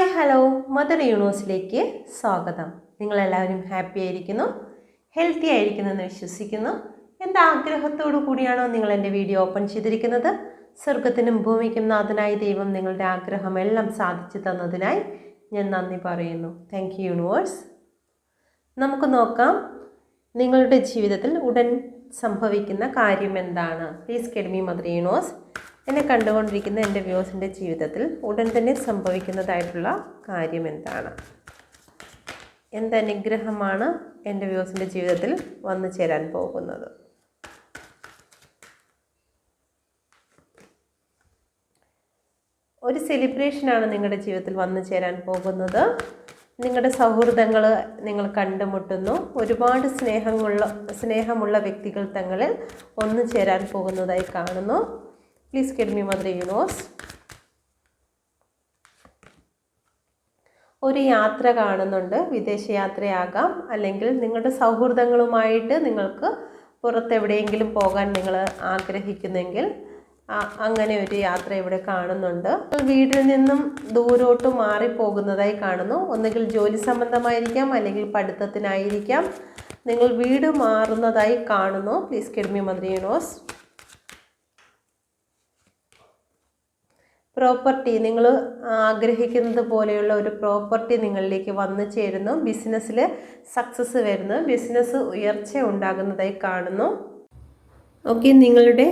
Hi hello. Mother യൂണിവേഴ്സിലേക്ക് സ്വാഗതം. നിങ്ങളെല്ലാവരും happy ആയിരിക്കുന്നു. ഹെൽത്തി ആയിരിക്കുന്നു എന്ന് വിശ്വസിക്കുന്നു. എന്ത് ആഗ്രഹത്തോടു കൂടിയാണോ നിങ്ങൾ എന്റെ വീഡിയോ ഓപ്പൺ ചെയ്തിരിക്കുന്നത്? സ്വർഗത്തിനും ഭൂമിക്കും നാഥനായ ദൈവം നിങ്ങളുടെ ആഗ്രഹമെല്ലാം സാധിച്ചു തന്നതിനായി ഞാൻ നന്ദി പറയുന്നു. താങ്ക് യു യൂണിവേഴ്സ് നമുക്ക് നോക്കാം. നിങ്ങളുടെ ജീവിതത്തിൽ ഉടൻ സംഭവിക്കുന്ന കാര്യം എന്താണ്? Please കെഡ്മി mother universe. എന്നെ കണ്ടുകൊണ്ടിരിക്കുന്ന എന്റെ വ്യൂസിന്റെ ജീവിതത്തിൽ ഉടൻ തന്നെ സംഭവിക്കുന്നതായിട്ടുള്ള കാര്യം എന്താണ്? എന്ത് അനുഗ്രഹമാണ് എന്റെ വ്യൂസിന്റെ ജീവിതത്തിൽ വന്നു ചേരാൻ പോകുന്നത്? ഒരു സെലിബ്രേഷനാണ് നിങ്ങളുടെ ജീവിതത്തിൽ വന്നു ചേരാൻ പോകുന്നത്. നിങ്ങളുടെ സൗഹൃദങ്ങൾ നിങ്ങൾ കണ്ടുമുട്ടുന്നു. ഒരുപാട് സ്നേഹമുള്ള സ്നേഹമുള്ള വ്യക്തികൾ തങ്ങളിൽ ഒന്നു ചേരാൻ പോകുന്നതായി കാണുന്നു. പ്ലീസ് കെഡ്മി മദർ യൂണിവേഴ്സ് ഒരു യാത്ര കാണുന്നുണ്ട്. വിദേശയാത്രയാകാം അല്ലെങ്കിൽ നിങ്ങളുടെ സൗഹൃദങ്ങളുമായിട്ട് നിങ്ങൾക്ക് പുറത്തെവിടെയെങ്കിലും പോകാൻ നിങ്ങൾ ആഗ്രഹിക്കുന്നെങ്കിൽ അങ്ങനെ ഒരു യാത്ര ഇവിടെ കാണുന്നുണ്ട്. വീട്ടിൽ നിന്നും ദൂരോട്ട് മാറിപ്പോകുന്നതായി കാണുന്നു. ഒന്നുകിൽ ജോലി സംബന്ധമായിരിക്കാം അല്ലെങ്കിൽ പഠിത്തത്തിനായിരിക്കാം. നിങ്ങൾ വീട് മാറുന്നതായി കാണുന്നു. പ്ലീസ് കെഡ്മി മന്ത്രി യൂണിവേഴ്സ് പ്രോപ്പർട്ടി നിങ്ങൾ ആഗ്രഹിക്കുന്നത് പോലെയുള്ള ഒരു പ്രോപ്പർട്ടി നിങ്ങളിലേക്ക് വന്നു ചേരുന്നു. ബിസിനസ്സിൽ സക്സസ് വരുന്നു. ബിസിനസ് ഉയർച്ച ഉണ്ടാകുന്നതായി കാണുന്നു. ഓക്കെ നിങ്ങളുടെ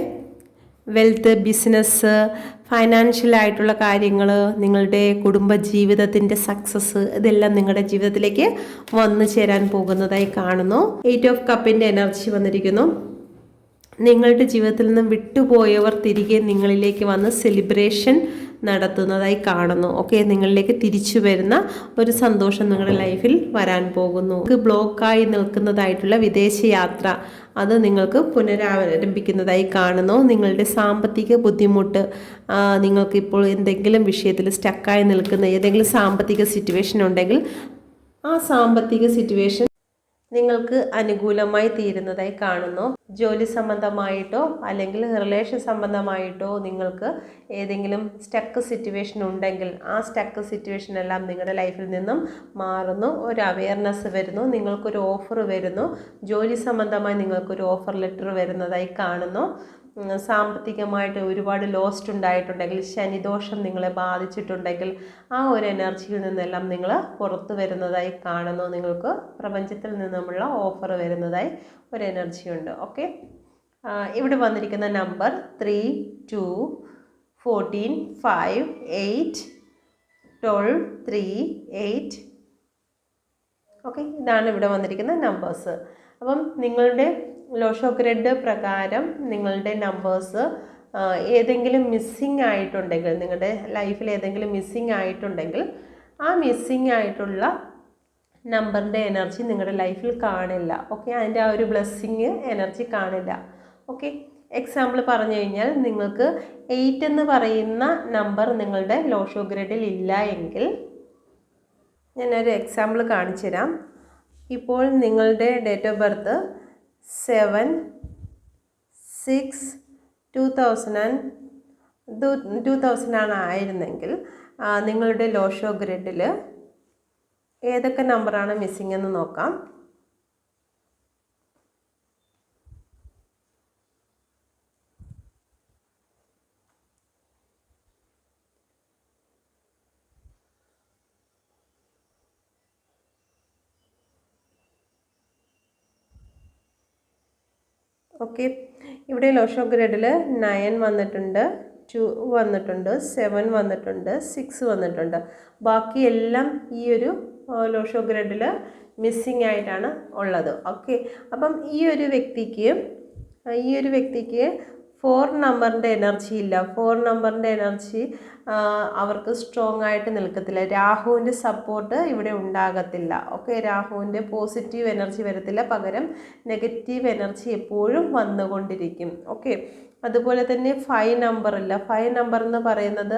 വെൽത്ത് ബിസിനസ് ഫൈനാൻഷ്യൽ ആയിട്ടുള്ള കാര്യങ്ങൾ നിങ്ങളുടെ കുടുംബ ജീവിതത്തിന്റെ സക്സസ് ഇതെല്ലാം നിങ്ങളുടെ ജീവിതത്തിലേക്ക് വന്നു ചേരാൻ പോകുന്നതായി കാണുന്നു. എയ്റ്റ് ഓഫ് കപ്പിന്റെ എനർജി വന്നിരിക്കുന്നു. നിങ്ങളുടെ ജീവിതത്തിൽ നിന്നും വിട്ടുപോയവർ തിരികെ നിങ്ങളിലേക്ക് വന്ന് സെലിബ്രേഷൻ നടത്തുന്നതായി കാണുന്നു. ഓക്കെ നിങ്ങളിലേക്ക് തിരിച്ചു വരുന്ന ഒരു സന്തോഷം നിങ്ങളുടെ ലൈഫിൽ വരാൻ പോകുന്നു. ബ്ലോക്കായി നിൽക്കുന്നതായിട്ടുള്ള വിദേശയാത്ര. അത് നിങ്ങൾക്ക് പുനരാരംഭിക്കുന്നതായി കാണുന്നു. നിങ്ങളുടെ സാമ്പത്തിക ബുദ്ധിമുട്ട് നിങ്ങൾക്ക് ഇപ്പോൾ എന്തെങ്കിലും വിഷയത്തിൽ സ്റ്റക്കായി നിൽക്കുന്ന ഏതെങ്കിലും സാമ്പത്തിക സിറ്റുവേഷൻ ഉണ്ടെങ്കിൽ ആ സാമ്പത്തിക സിറ്റുവേഷൻ നിങ്ങൾക്ക് അനുകൂലമായി തീരുന്നതായി കാണുന്നു. ജോലി സംബന്ധമായിട്ടോ അല്ലെങ്കിൽ റിലേഷൻ സംബന്ധമായിട്ടോ നിങ്ങൾക്ക് ഏതെങ്കിലും സ്റ്റക്ക് സിറ്റുവേഷൻ ഉണ്ടെങ്കിൽ ആ സ്റ്റക്ക് സിറ്റുവേഷൻ എല്ലാം നിങ്ങളുടെ ലൈഫിൽ നിന്നും മാറുന്നു. ഒരു അവയർനെസ് വരുന്നു. നിങ്ങൾക്കൊരു ഓഫർ വരുന്നു. ജോലി സംബന്ധമായി നിങ്ങൾക്കൊരു ഓഫർ ലെറ്റർ വരുന്നതായി കാണുന്നു. സാമ്പത്തികമായിട്ട് ഒരുപാട് ലോസ്റ്റ് ഉണ്ടായിട്ടുണ്ടെങ്കിൽ ശനിദോഷം നിങ്ങളെ ബാധിച്ചിട്ടുണ്ടെങ്കിൽ ആ ഒരു എനർജിയിൽ നിന്നെല്ലാം നിങ്ങൾ പുറത്തു വരുന്നതായി കാണുന്നു. നിങ്ങൾക്ക് പ്രപഞ്ചത്തിൽ നിന്നുമുള്ള ഓഫർ വരുന്നതായി ഒരു എനർജി ഉണ്ട്. ഓക്കെ ഇവിടെ വന്നിരിക്കുന്ന number three two fourteen five eight twelve three eight okay ഇതാണ് ഇവിടെ വന്നിരിക്കുന്ന നമ്പേഴ്സ് അപ്പം നിങ്ങളുടെ ലോഷോ ഗ്രിഡ് പ്രകാരം നിങ്ങളുടെ നമ്പേഴ്സ് ഏതെങ്കിലും മിസ്സിങ് ആയിട്ടുണ്ടെങ്കിൽ നിങ്ങളുടെ ലൈഫിൽ ഏതെങ്കിലും മിസ്സിങ് ആയിട്ടുണ്ടെങ്കിൽ ആ മിസ്സിങ് ആയിട്ടുള്ള നമ്പറിന്റെ എനർജി നിങ്ങളുടെ ലൈഫിൽ കാണില്ല. ഓക്കെ അതിന്റെ ആ ഒരു ബ്ലെസ്സിങ് എനർജി കാണില്ല. ഓക്കെ എക്സാമ്പിൾ പറഞ്ഞു കഴിഞ്ഞാൽ നിങ്ങൾക്ക് എയ്റ്റ് എന്ന് പറയുന്ന നമ്പർ നിങ്ങളുടെ ലോഷോ ഗ്രേഡിൽ ഇല്ല എങ്കിൽ ഞാനൊരു എക്സാമ്പിൾ കാണിച്ചു തരാം ഇപ്പോൾ നിങ്ങളുടെ date of birth seven six two thousand and two thousand ആണ് ആയിരുന്നെങ്കിൽ നിങ്ങളുടെ ലോഷോ ഗ്രിഡിൽ ഏതൊക്കെ നമ്പറാണ് മിസ്സിംഗ് എന്ന് നോക്കാം. ഓക്കെ. ഇവിടെ ലോഷോ ഗ്രേഡിൽ നയൻ വന്നിട്ടുണ്ട് ടു വന്നിട്ടുണ്ട് സെവൻ വന്നിട്ടുണ്ട് സിക്സ് വന്നിട്ടുണ്ട്. ബാക്കിയെല്ലാം ഈ ഒരു ലോഷോ ഗ്രേഡിൽ മിസ്സിങ് ആയിട്ടാണ് ഉള്ളത്. ഓക്കെ. അപ്പം ഈ ഒരു വ്യക്തിക്ക് ഈ ഒരു വ്യക്തിക്ക് ഫോർ നമ്പറിന്റെ എനർജി ഇല്ല. ഫോർ നമ്പറിന്റെ എനർജി അവർക്ക് സ്ട്രോങ് ആയിട്ട് നിൽക്കത്തില്ല. രാഹുവിന്റെ സപ്പോർട്ട് ഇവിടെ ഉണ്ടാകത്തില്ല. ഓക്കെ രാഹുവിന്റെ പോസിറ്റീവ് എനർജി വരത്തില്ല. പകരം നെഗറ്റീവ് എനർജി എപ്പോഴും വന്നുകൊണ്ടിരിക്കും. ഓക്കെ അതുപോലെ തന്നെ ഫൈവ് നമ്പർ ഇല്ല. ഫൈവ് നമ്പർ എന്ന് പറയുന്നത്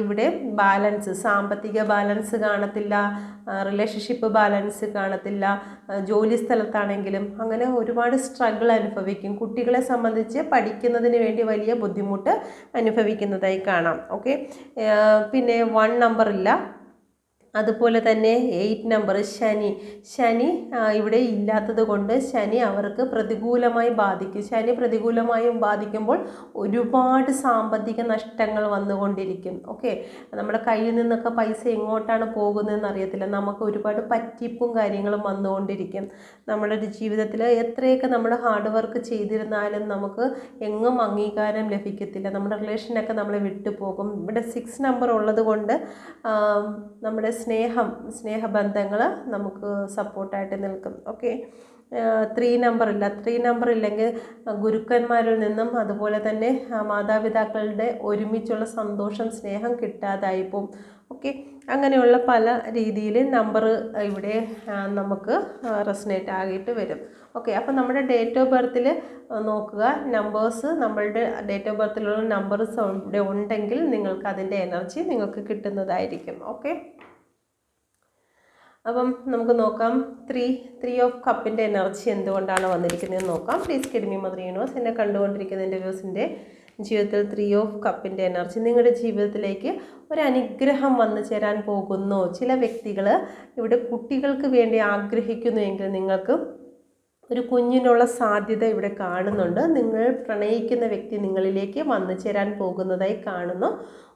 ഇവിടെ ബാലൻസ് സാമ്പത്തിക ബാലൻസ് കാണത്തില്ല റിലേഷൻഷിപ്പ് ബാലൻസ് കാണത്തില്ല ജോലി സ്ഥലത്താണെങ്കിലും അങ്ങനെ ഒരുപാട് സ്ട്രഗിൾ അനുഭവിക്കും. കുട്ടികളെ സംബന്ധിച്ച് പഠിക്കുന്നതിന് വേണ്ടി വലിയ ബുദ്ധിമുട്ട് അനുഭവിക്കുന്നതായി കാണാം. ഓക്കെ പിന്നെ വൺ നമ്പർ ഇല്ല അതുപോലെ തന്നെ എയ്റ്റ് നമ്പർ ശനി. ശനി ഇവിടെ ഇല്ലാത്തത് കൊണ്ട് ശനി അവർക്ക് പ്രതികൂലമായി ബാധിക്കും. ശനി പ്രതികൂലമായും ബാധിക്കുമ്പോൾ ഒരുപാട് സാമ്പത്തിക നഷ്ടങ്ങൾ വന്നുകൊണ്ടിരിക്കും. ഓക്കെ നമ്മുടെ കയ്യിൽ നിന്നൊക്കെ പൈസ എങ്ങോട്ടാണ് പോകുന്നതെന്ന് അറിയത്തില്ല. നമുക്ക് ഒരുപാട് പറ്റിപ്പും കാര്യങ്ങളും വന്നുകൊണ്ടിരിക്കും. നമ്മുടെ ജീവിതത്തിൽ എത്രയൊക്കെ നമ്മൾ ഹാർഡ് വർക്ക് ചെയ്തിരുന്നാലും നമുക്ക് എങ്ങും അംഗീകാരം ലഭിക്കത്തില്ല. നമ്മുടെ റിലേഷനൊക്കെ നമ്മളെ വിട്ടുപോകും. ഇവിടെ സിക്സ് നമ്പർ ഉള്ളത് കൊണ്ട് നമ്മുടെ സ്നേഹം സ്നേഹബന്ധങ്ങൾ നമുക്ക് സപ്പോർട്ടായിട്ട് നിൽക്കും. ഓക്കെ ത്രീ നമ്പർ ഇല്ല. ത്രീ നമ്പർ ഇല്ലെങ്കിൽ ഗുരുക്കന്മാരിൽ നിന്നും അതുപോലെ തന്നെ മാതാപിതാക്കളുടെ ഒരുമിച്ചുള്ള സന്തോഷം സ്നേഹം കിട്ടാതായി പോവും. ഓക്കെ അങ്ങനെയുള്ള പല രീതിയിൽ നമ്പർ ഇവിടെ നമുക്ക് റെസിനേറ്റ് ആകിയിട്ട് വരും. ഓക്കെ അപ്പോൾ നമ്മുടെ ഡേറ്റ് ഓഫ് ബർത്തിൽ നോക്കുക. നമ്പേഴ്സ് നമ്മളുടെ ഡേറ്റ് ഓഫ് ബർത്തിലുള്ള നമ്പേഴ്സ് ഇവിടെ ഉണ്ടെങ്കിൽ നിങ്ങൾക്ക് അതിന്റെ എനർജി നിങ്ങൾക്ക് കിട്ടുന്നതായിരിക്കും. ഓക്കെ അപ്പം നമുക്ക് നോക്കാം. ത്രീ ത്രീ ഓഫ് കപ്പിന്റെ എനർജി എന്തുകൊണ്ടാണ് വന്നിരിക്കുന്നതെന്ന് നോക്കാം. പ്ലീസ് കിഡ്മി മദർ യൂണിവേഴ്സ് എന്നെ കണ്ടുകൊണ്ടിരിക്കുന്ന എന്റെ വ്യൂസിന്റെ ജീവിതത്തിൽ ത്രീ ഓഫ് കപ്പിന്റെ എനർജി നിങ്ങളുടെ ജീവിതത്തിലേക്ക് ഒരു അനുഗ്രഹം വന്നു ചേരാൻ പോകുന്നു. ചില വ്യക്തികൾ ഇവിടെ കുട്ടികൾക്ക് വേണ്ടി ആഗ്രഹിക്കുന്നു എങ്കിൽ നിങ്ങൾക്ക് ഒരു കുഞ്ഞിനുള്ള സാധ്യത ഇവിടെ കാണുന്നുണ്ട്. നിങ്ങൾ പ്രണയിക്കുന്ന വ്യക്തി നിങ്ങളിലേക്ക് വന്നു ചേരാൻ പോകുന്നതായി കാണുന്നു.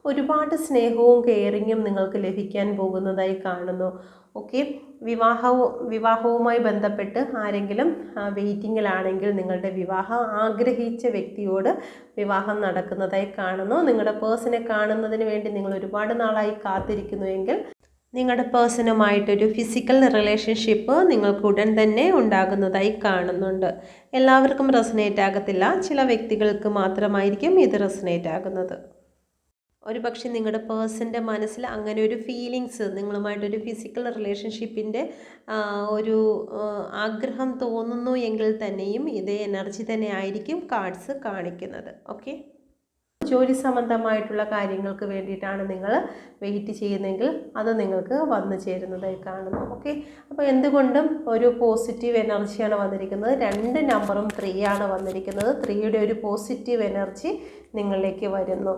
ഒരുപാട് സ്നേഹവും കെയറിങ്ങും നിങ്ങൾക്ക് ലഭിക്കാൻ പോകുന്നതായി കാണുന്നു. ഓക്കെ. വിവാഹവും വിവാഹവുമായി ബന്ധപ്പെട്ട് ആരെങ്കിലും വെയിറ്റിങ്ങിലാണെങ്കിൽ നിങ്ങളുടെ വിവാഹം ആഗ്രഹിച്ച വ്യക്തിയോട് വിവാഹം നടക്കുന്നതായി കാണുന്നു. നിങ്ങളുടെ പേഴ്സണെ കാണുന്നതിന് വേണ്ടി നിങ്ങൾ ഒരുപാട് നാളായി കാത്തിരിക്കുന്നുവെങ്കിൽ നിങ്ങളുടെ പേഴ്സണുമായിട്ടൊരു ഫിസിക്കൽ റിലേഷൻഷിപ്പ് നിങ്ങൾക്ക് ഉടൻ തന്നെ ഉണ്ടാകുന്നതായി കാണുന്നുണ്ട്. എല്ലാവർക്കും റെസനേറ്റ് ആകത്തില്ല. ചില വ്യക്തികൾക്ക് മാത്രമായിരിക്കും ഇത് റെസനേറ്റ് ആകുന്നത്. ഒരു പക്ഷേ നിങ്ങളുടെ പേഴ്സന്റെ മനസ്സിൽ അങ്ങനെ ഒരു ഫീലിങ്സ് നിങ്ങളുമായിട്ടൊരു ഫിസിക്കൽ റിലേഷൻഷിപ്പിന്റെ ഒരു ആഗ്രഹം തോന്നുന്നു എങ്കിൽ തന്നെയും ഇതേ എനർജി തന്നെ ആയിരിക്കും കാർഡ്സ് കാണിക്കുന്നത്. ഓക്കെ ജോലി സംബന്ധമായിട്ടുള്ള കാര്യങ്ങൾക്ക് വേണ്ടിയിട്ടാണ് നിങ്ങൾ വെയിറ്റ് ചെയ്യുന്നതെങ്കിൽ അത് നിങ്ങൾക്ക് വന്നു ചേരുന്നതായി കാണുന്നു. ഓക്കെ അപ്പോൾ എന്തുകൊണ്ടും ഒരു പോസിറ്റീവ് എനർജിയാണ് വന്നിരിക്കുന്നത്. രണ്ട് നമ്പറും ത്രീ ആണ് വന്നിരിക്കുന്നത്. ത്രീയുടെ ഒരു പോസിറ്റീവ് എനർജി നിങ്ങളിലേക്ക് വരുന്നു.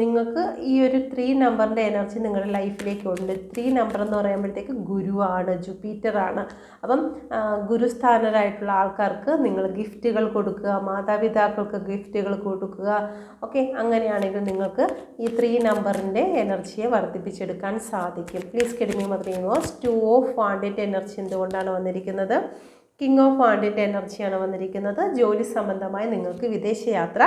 നിങ്ങൾക്ക് ഈ ഒരു ത്രീ നമ്പറിന്റെ എനർജി നിങ്ങളുടെ ലൈഫിലേക്ക് ഉണ്ട്. ത്രീ നമ്പർ എന്ന് പറയുമ്പോഴത്തേക്ക് ഗുരുവാണ് ജുപ്പീറ്ററാണ് അപ്പം ഗുരുസ്ഥാനരായിട്ടുള്ള ആൾക്കാർക്ക് നിങ്ങൾ ഗിഫ്റ്റുകൾ കൊടുക്കുക മാതാപിതാക്കൾക്ക് ഗിഫ്റ്റുകൾ കൊടുക്കുക ഓക്കെ അങ്ങനെയാണെങ്കിൽ നിങ്ങൾക്ക് ഈ ത്രീ നമ്പറിന്റെ എനർജിയെ വർദ്ധിപ്പിച്ചെടുക്കാൻ സാധിക്കും. Please guide me mother universe two of വാണ്ടിന്റെ energy എന്തുകൊണ്ടാണ് വന്നിരിക്കുന്നത്? കിങ് ഓഫ് വാണ്ടിന്റെ എനർജിയാണ് വന്നിരിക്കുന്നത്. ജോലി സംബന്ധമായി നിങ്ങൾക്ക് വിദേശയാത്ര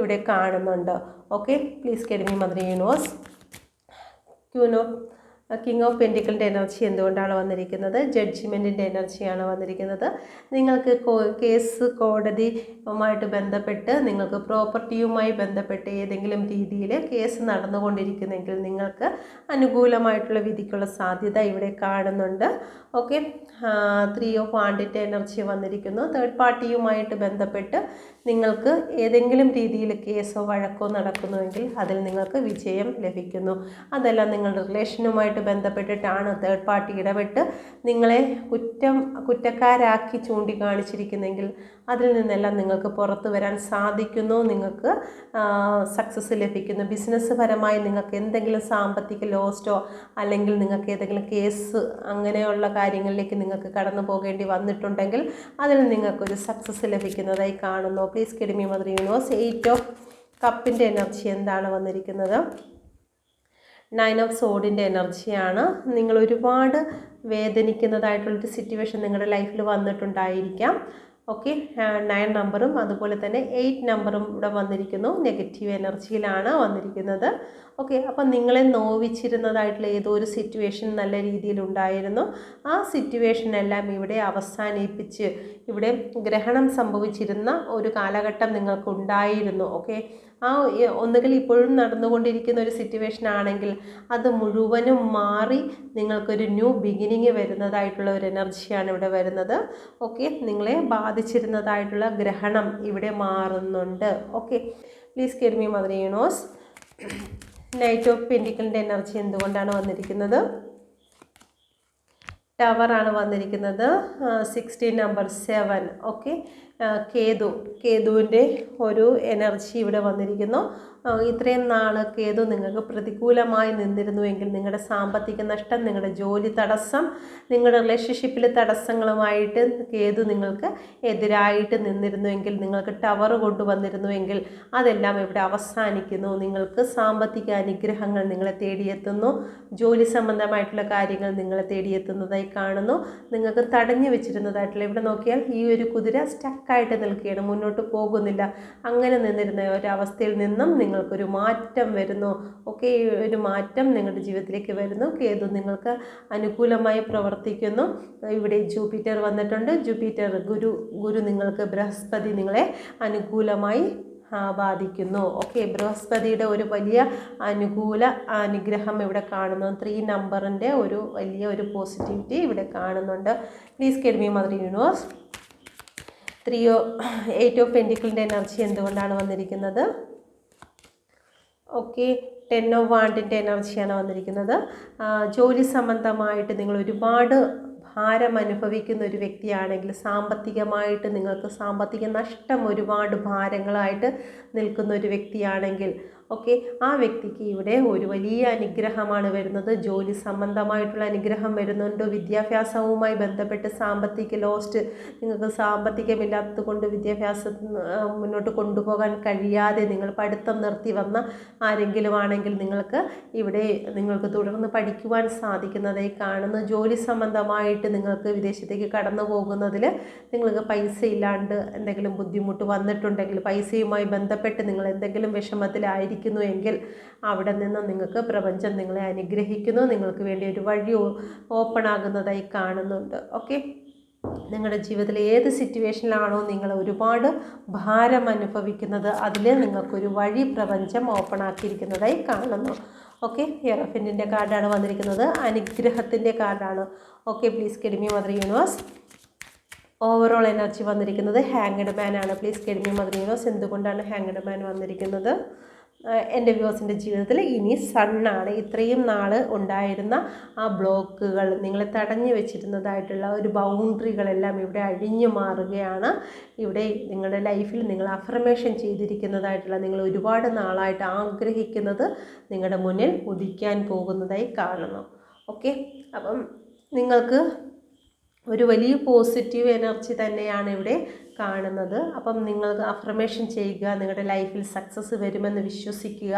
ഇവിടെ കാണുന്നുണ്ട്. Okay please guide me mother universe of king of പെന്റിക്കിളിന്റെ energy എന്തുകൊണ്ടാണ് വന്നിരിക്കുന്നത്? ജഡ്ജ്മെന്റിന്റെ എനർജിയാണ് വന്നിരിക്കുന്നത്. നിങ്ങൾക്ക് കേസ് കോടതിയുമായിട്ട് ബന്ധപ്പെട്ട് നിങ്ങൾക്ക് പ്രോപ്പർട്ടിയുമായി ബന്ധപ്പെട്ട് ഏതെങ്കിലും രീതിയിൽ കേസ് നടന്നുകൊണ്ടിരിക്കുന്നെങ്കിൽ നിങ്ങൾക്ക് അനുകൂലമായിട്ടുള്ള വിധിക്കുള്ള സാധ്യത ഇവിടെ കാണുന്നുണ്ട്. ഓക്കെ ത്രീ ഓഫ് വാണ്ടിന്റെ എനർജി വന്നിരിക്കുന്നു. തേർഡ് പാർട്ടിയുമായിട്ട് ബന്ധപ്പെട്ട് നിങ്ങൾക്ക് ഏതെങ്കിലും രീതിയിൽ കേസോ വഴക്കോ നടക്കുന്നുവെങ്കിൽ അതിൽ നിങ്ങൾക്ക് വിജയം ലഭിക്കുന്നു. അതല്ല നിങ്ങളുടെ റിലേഷനുമായിട്ട് ബന്ധപ്പെട്ടിട്ടാണ് തേർഡ് പാർട്ടി ഇടപെട്ട് നിങ്ങളെ കുറ്റം കുറ്റക്കാരാക്കി ചൂണ്ടിക്കാണിച്ചിരിക്കുന്നെങ്കിൽ അതിൽ നിന്നെല്ലാം നിങ്ങൾക്ക് പുറത്തു വരാൻ സാധിക്കുന്നു. നിങ്ങൾക്ക് സക്സസ് ലഭിക്കുന്നു. ബിസിനസ് പരമായി നിങ്ങൾക്ക് എന്തെങ്കിലും സാമ്പത്തിക ലോസ്റ്റോ അല്ലെങ്കിൽ നിങ്ങൾക്ക് ഏതെങ്കിലും കേസ് അങ്ങനെയുള്ള കാര്യങ്ങളിലേക്ക് നിങ്ങൾക്ക് കടന്നു പോകേണ്ടി വന്നിട്ടുണ്ടെങ്കിൽ അതിൽ നിങ്ങൾക്കൊരു സക്സസ് ലഭിക്കുന്നതായി കാണുന്നു. Please guide me mother universe eight of കപ്പിന്റെ എനർജി എന്താണ് വന്നിരിക്കുന്നത്? നയൻ ഓഫ് സോഡിന്റെ എനർജിയാണ് നിങ്ങൾ ഒരുപാട് വേദനിക്കുന്നതായിട്ടുള്ളൊരു സിറ്റുവേഷൻ നിങ്ങളുടെ ലൈഫിൽ വന്നിട്ടുണ്ടായിരിക്കാം. ഓക്കെ നയൻ നമ്പറും അതുപോലെ തന്നെ എയ്റ്റ് നമ്പറും ഇവിടെ വന്നിരിക്കുന്നു. നെഗറ്റീവ് എനർജിയിലാണ് വന്നിരിക്കുന്നത്. ഓക്കെ അപ്പം നിങ്ങളെ നോവിച്ചിരുന്നതായിട്ടുള്ള ഏതോ ഒരു സിറ്റുവേഷൻ നല്ല രീതിയിൽ ഉണ്ടായിരുന്നു ആ സിറ്റുവേഷനെല്ലാം ഇവിടെ അവസാനിപ്പിച്ച് ഇവിടെ ഗ്രഹണം സംഭവിച്ചിരുന്ന ഒരു കാലഘട്ടം നിങ്ങൾക്കുണ്ടായിരുന്നു. ഓക്കെ ആ ഒന്നുകിൽ ഇപ്പോഴും നടന്നുകൊണ്ടിരിക്കുന്ന ഒരു സിറ്റുവേഷൻ ആണെങ്കിൽ അത് മുഴുവനും മാറി നിങ്ങൾക്കൊരു ന്യൂ ബിഗിനിങ് വരുന്നതായിട്ടുള്ള ഒരു എനർജിയാണ് ഇവിടെ വരുന്നത്. ഓക്കെ നിങ്ങളെ ബാധിച്ചിരുന്നതായിട്ടുള്ള ഗ്രഹണം ഇവിടെ മാറുന്നുണ്ട്. Okay please guide me mother universe knight of പെന്റിക്കിളിന്റെ energy എന്തുകൊണ്ടാണ് വന്നിരിക്കുന്നത്? ടവറാണ് വന്നിരിക്കുന്നത്. Sixteen number seven okay Ketu കേതുവിന്റെ ഒരു എനർജി ഇവിടെ വന്നിരിക്കുന്നു. ഇത്രയും നാൾ കേതു നിങ്ങൾക്ക് പ്രതികൂലമായി നിന്നിരുന്നുവെങ്കിൽ നിങ്ങളുടെ സാമ്പത്തിക നഷ്ടം നിങ്ങളുടെ ജോലി തടസ്സം നിങ്ങളുടെ റിലേഷൻഷിപ്പിൽ തടസ്സങ്ങളുമായിട്ട് കേതു നിങ്ങൾക്ക് എതിരായിട്ട് നിന്നിരുന്നുവെങ്കിൽ നിങ്ങൾക്ക് ടവർ കൊണ്ടുവന്നിരുന്നുവെങ്കിൽ അതെല്ലാം ഇവിടെ അവസാനിക്കുന്നു. നിങ്ങൾക്ക് സാമ്പത്തിക അനുഗ്രഹങ്ങൾ നിങ്ങളെ തേടിയെത്തുന്നു. ജോലി സംബന്ധമായിട്ടുള്ള കാര്യങ്ങൾ നിങ്ങളെ തേടിയെത്തുന്നതായി കാണുന്നു. നിങ്ങൾക്ക് തടഞ്ഞു വെച്ചിരുന്നതായിട്ടുള്ള ഇവിടെ നോക്കിയാൽ ഈ ഒരു കുതിര സ്റ്റക്കായിട്ട് നിൽക്കുകയാണ് മുന്നോട്ട് പോകുന്നില്ല. അങ്ങനെ നിന്നിരുന്ന ഒരവസ്ഥയിൽ നിന്നും നിങ്ങൾക്കൊരു മാറ്റം വരുന്നു. ഓക്കെ ഒരു മാറ്റം നിങ്ങളുടെ ജീവിതത്തിലേക്ക് വരുന്നു. കേതു നിങ്ങൾക്ക് അനുകൂലമായി പ്രവർത്തിക്കുന്നു. ഇവിടെ ജൂപ്പിറ്റർ വന്നിട്ടുണ്ട്. ജൂപ്പിറ്റർ ഗുരു ഗുരു നിങ്ങൾക്ക് ബൃഹസ്പതി നിങ്ങളെ അനുകൂലമായി ബാധിക്കുന്നു. ഓക്കെ ബൃഹസ്പതിയുടെ ഒരു വലിയ അനുകൂല അനുഗ്രഹം ഇവിടെ കാണുന്നു. ത്രീ നമ്പറിന്റെ ഒരു വലിയ ഒരു പോസിറ്റിവിറ്റി ഇവിടെ കാണുന്നുണ്ട്. Please guide me mother universe ത്രീയോ eight of പെന്റിക്കിളിന്റെ എനർജി എന്തുകൊണ്ടാണ് വന്നിരിക്കുന്നത്? ഓക്കെ ടെൻ ഓഫ് വാണ്ടിന്റെ എനർജിയാണ് വന്നിരിക്കുന്നത്. ജോലി സംബന്ധമായിട്ട് നിങ്ങൾ ഒരുപാട് ഭാരം അനുഭവിക്കുന്ന ഒരു വ്യക്തിയാണെങ്കിൽ സാമ്പത്തികമായിട്ട് നിങ്ങൾക്ക് സാമ്പത്തിക നഷ്ടം ഒരുപാട് ഭാരങ്ങളായിട്ട് നിൽക്കുന്ന ഒരു വ്യക്തിയാണെങ്കിൽ ഓക്കെ ആ വ്യക്തിക്ക് ഇവിടെ ഒരു വലിയ അനുഗ്രഹമാണ് വരുന്നത്. ജോലി സംബന്ധമായിട്ടുള്ള അനുഗ്രഹം വരുന്നുണ്ട്. വിദ്യാഭ്യാസവുമായി ബന്ധപ്പെട്ട് സാമ്പത്തിക ലോസ്റ്റ് നിങ്ങൾക്ക് സാമ്പത്തികമില്ലാത്തത് കൊണ്ട് വിദ്യാഭ്യാസം മുന്നോട്ട് കൊണ്ടുപോകാൻ കഴിയാതെ നിങ്ങൾ പഠിത്തം നിർത്തി വന്ന ആരെങ്കിലും ആണെങ്കിൽ നിങ്ങൾക്ക് ഇവിടെ നിങ്ങൾക്ക് തുടർന്ന് പഠിക്കുവാൻ സാധിക്കുന്നതായി കാണുന്നു. ജോലി സംബന്ധമായിട്ട് നിങ്ങൾക്ക് വിദേശത്തേക്ക് കടന്നു പോകുന്നതിൽ നിങ്ങൾക്ക് പൈസ ഇല്ലാണ്ട് എന്തെങ്കിലും ബുദ്ധിമുട്ട് വന്നിട്ടുണ്ടെങ്കിൽ പൈസയുമായി ബന്ധപ്പെട്ട് നിങ്ങൾ എന്തെങ്കിലും വിഷമത്തിലായിരിക്കും ഇരിക്കുന്നു എങ്കിൽ അവിടെ നിന്ന് നിങ്ങൾക്ക് പ്രപഞ്ചം നിങ്ങളെ അനുഗ്രഹിക്കുന്നു. നിങ്ങൾക്ക് വേണ്ടി ഒരു വഴി ഓപ്പൺ ആകുന്നതായി കാണുന്നുണ്ട്. ഓക്കെ? നിങ്ങളുടെ ജീവിതത്തിലെ ഏത് സിറ്റുവേഷനിലാണോ നിങ്ങൾ ഒരുപാട് ഭാരം അനുഭവിക്കുന്നത് അതിൽ നിങ്ങൾക്കൊരു വഴി പ്രപഞ്ചം ഓപ്പൺ ആക്കിയിരിക്കുന്നതായി കാണുന്നു. ഓക്കെ? എറഫിന്റെ കാർഡാണ് വന്നിരിക്കുന്നത്. അനുഗ്രഹത്തിന്റെ കാർഡാണ്. Okay please guide me mother universe overall energy വന്നിരിക്കുന്നത് ഹാങ്ഡ് മാൻ ആണ്. Please guide me mother universe എന്തുകൊണ്ടാണ് ഹാങ്ഡ് മാൻ വന്നിരിക്കുന്നത്? എന്റെ വ്യൂസിന്റെ ജീവിതത്തിൽ ഇനി സണ്ണാണ്. ഇത്രയും നാൾ ഉണ്ടായിരുന്ന ആ ബ്ലോക്കുകൾ നിങ്ങളെ തടഞ്ഞു വെച്ചിരുന്നതായിട്ടുള്ള ഒരു ബൗണ്ടറികളെല്ലാം ഇവിടെ അഴിഞ്ഞു മാറുകയാണ്. ഇവിടെ നിങ്ങളുടെ ലൈഫിൽ നിങ്ങൾ അഫർമേഷൻ ചെയ്തിരിക്കുന്നതായിട്ടുള്ള നിങ്ങൾ ഒരുപാട് നാളായിട്ട് ആഗ്രഹിക്കുന്നത് നിങ്ങളുടെ മുന്നിൽ ഉദിക്കാൻ പോകുന്നതായി കാണുന്നു. ഓക്കെ? അപ്പം നിങ്ങൾക്ക് ഒരു വലിയ പോസിറ്റീവ് എനർജി തന്നെയാണ് ഇവിടെ കാണുന്നത്. അപ്പം നിങ്ങൾ അഫർമേഷൻ ചെയ്യുക നിങ്ങളുടെ ലൈഫിൽ സക്സസ് വരുമെന്ന് വിശ്വസിക്കുക.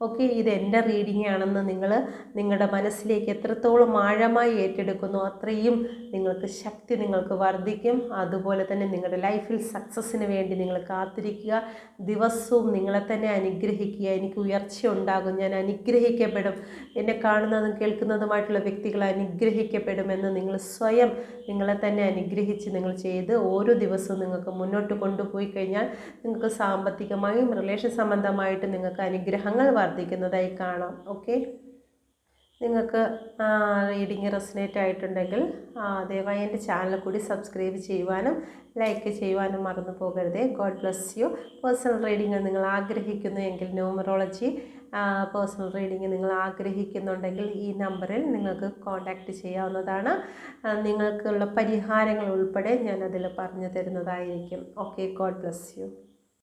ഓക്കെ ഇത് എന്റെ റീഡിംഗ് ആണെന്ന് നിങ്ങൾ നിങ്ങളുടെ മനസ്സിലേക്ക് എത്രത്തോളം ആഴമായി ഏറ്റെടുക്കുന്നു അത്രയും നിങ്ങൾക്ക് ശക്തി നിങ്ങൾക്ക് വർദ്ധിക്കും. അതുപോലെ തന്നെ നിങ്ങളുടെ ലൈഫിൽ സക്സസ്സിന് വേണ്ടി നിങ്ങൾ കാത്തിരിക്കുക. ദിവസവും നിങ്ങളെ തന്നെ അനുഗ്രഹിക്കുക. എനിക്ക് ഉയർച്ച ഉണ്ടാകും. ഞാൻ അനുഗ്രഹിക്കപ്പെടും. എന്നെ കാണുന്നതും കേൾക്കുന്നതുമായിട്ടുള്ള വ്യക്തികൾ അനുഗ്രഹിക്കപ്പെടുമെന്ന് നിങ്ങൾ സ്വയം നിങ്ങളെ തന്നെ അനുഗ്രഹിച്ച് നിങ്ങൾ ചെയ്ത് ഓരോ ദിവസവും നിങ്ങൾക്ക് മുന്നോട്ട് കൊണ്ടുപോയി കഴിഞ്ഞാൽ നിങ്ങൾക്ക് സാമ്പത്തികമായും റിലേഷൻ സംബന്ധമായിട്ട് നിങ്ങൾക്ക് അനുഗ്രഹങ്ങൾ വർദ്ധിക്കുന്നതായി കാണാം. ഓക്കെ നിങ്ങൾക്ക് റീഡിങ് റെസിനേറ്റ് ആയിട്ടുണ്ടെങ്കിൽ ദയവായി എന്റെ ചാനൽ കൂടി സബ്സ്ക്രൈബ് ചെയ്യുവാനും ലൈക്ക് ചെയ്യുവാനും മറന്നു പോകരുതേ. God bless you personal reading നിങ്ങൾ ആഗ്രഹിക്കുന്നു എങ്കിൽ ന്യൂമറോളജി പേഴ്സണൽ റീഡിങ് നിങ്ങൾ ആഗ്രഹിക്കുന്നുണ്ടെങ്കിൽ ഈ നമ്പറിൽ നിങ്ങൾക്ക് കോൺടാക്റ്റ് ചെയ്യാവുന്നതാണ്. നിങ്ങൾക്കുള്ള പരിഹാരങ്ങൾ ഉൾപ്പെടെ ഞാൻ അതിൽ പറഞ്ഞു തരുന്നതായിരിക്കും. Okay God bless U